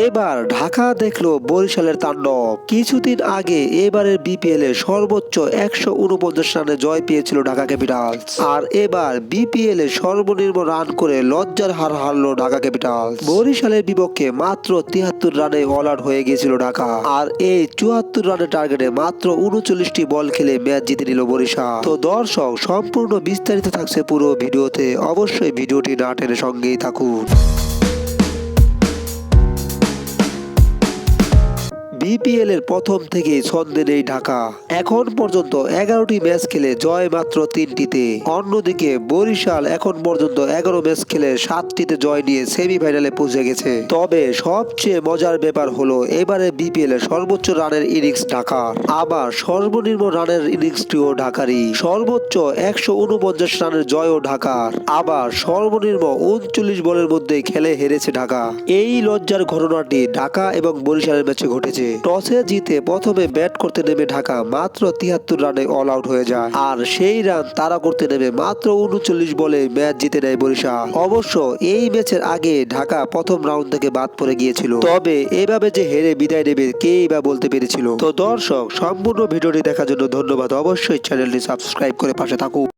এবার ঢাকা দেখল বরিশালের তাণ্ডব। কিছুদিন আগে এবারের বিপিএল এ সর্বোচ্চ একশো উনপঞ্চাশ রানে জয় পেয়েছিল ঢাকা ক্যাপিটালস। আর এবার বিপিএল এ সর্বনিম্ন রান করে লজ্জার হার হারলো ঢাকা ক্যাপিটালস। বরিশালের বিপক্ষে মাত্র তিয়াত্তর রানে অল আউট হয়ে গিয়েছিল ঢাকা। আর এই চুয়াত্তর রানের টার্গেটে মাত্র উনচল্লিশটি বল খেলে ম্যাচ জিতে নিল বরিশাল। তো দর্শক, সম্পূর্ণ বিস্তারিত থাকছে পুরো ভিডিওতে। অবশ্যই ভিডিওটি না টেনে সঙ্গেই থাকুন। বিপিএল এর প্রথম থেকে ছন্দে নেই ঢাকা। এখন পর্যন্ত এগারোটি ম্যাচ খেলে জয় মাত্র তিনটিতে। অন্যদিকে বরিশাল এখন পর্যন্ত এগারো ম্যাচ খেলে সাতটিতে জয় নিয়ে সেমিফাইনালে পৌঁছে গেছে। তবে সবচেয়ে মজার ব্যাপার হলো, এবারে বিপিএল এর সর্বোচ্চ রানের ইনিংস ঢাকার। আবার সর্বনিম্ন রানের ইনিংসটিও ঢাকারই। সর্বোচ্চ একশো উনপঞ্চাশ রানের জয়ও ঢাকার। আবার সর্বনিম্ন উনচল্লিশ বলের মধ্যে খেলে হেরেছে ঢাকা। এই লজ্জার ঘটনাটি ঢাকা এবং বরিশালের ম্যাচে ঘটেছে। টসে জিতে প্রথমে ব্যাট করতে নেমে ঢাকা মাত্র তিয়াত্তর রানে অল আউট হয়ে যায়। আর সেই রান তারা করতে নেমে মাত্র উনচল্লিশ বলে ম্যাচ জিতে নেয় বরিশাল। অবশ্য এই ম্যাচের আগে ঢাকা প্রথম রাউন্ড থেকে বাদ পড়ে গিয়েছিল। তবে এভাবে যে হেরে বিদায় নেবে কেই বা বলতে পেরেছিল? তো দর্শক, সম্পূর্ণ ভিডিওটি দেখার জন্য ধন্যবাদ। অবশ্যই চ্যানেলটি সাবস্ক্রাইব করে পাশে থাকুন।